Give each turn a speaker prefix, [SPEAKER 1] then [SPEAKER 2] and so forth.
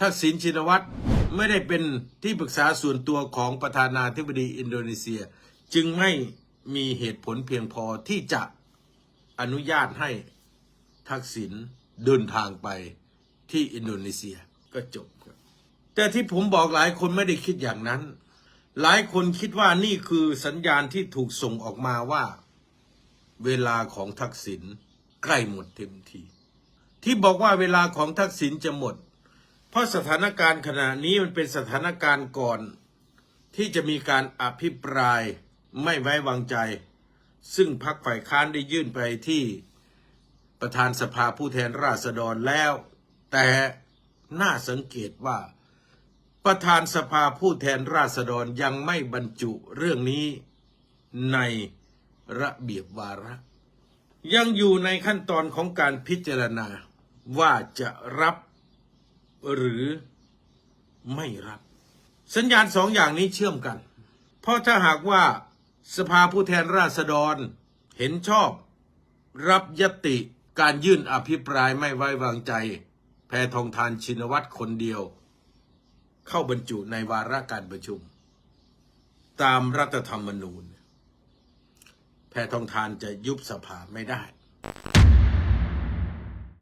[SPEAKER 1] ทักษิณชินวัตรไม่ได้เป็นที่ปรึกษาส่วนตัวของประธานาธิบดีอินโดนีเซีย จึงไม่มีเหตุผลเพียงพอที่จะอนุญาตให้ทักษิณเดินทางไปที่อินโดนีเซียก็จบครับแต่ที่ผมบอกหลายคนไม่ได้คิดอย่างนั้น หลายคนคิดว่านี่คือสัญญาณที่ถูกส่งออกมาว่า เวลาของทักษิณใกล้หมดเต็มทีที่บอกว่าเวลาของทักษิณจะหมด เพราะสถานการณ์ขณะนี้มันเป็นสถานการณ์ก่อน ที่จะมีการอภิปรายไม่ไว้วางใจ ซึ่งพรรคฝ่ายค้านได้ยื่นไปที่ประธานสภาผู้แทนราษฎรแล้ว แต่น่าสังเกตว่า ประธานสภาผู้แทนราษฎรยังไม่บรรจุเรื่องนี้ในระเบียบวาระ ยังอยู่ในขั้นตอนของการพิจารณาว่าจะรับ หรือไม่รับ สัญญาณสองอย่างนี้เชื่อมกัน เพราะถ้าหากว่าสภาผู้แทนราษฎรเห็นชอบ รับยติการยื่นอภิปรายไม่ไว้วางใจ แพทองทานชินวัตรคนเดียว เข้าบรรจุในวาระการประชุม ตามรัฐธรรมนูญ แพทองทานจะยุบสภาไม่ได้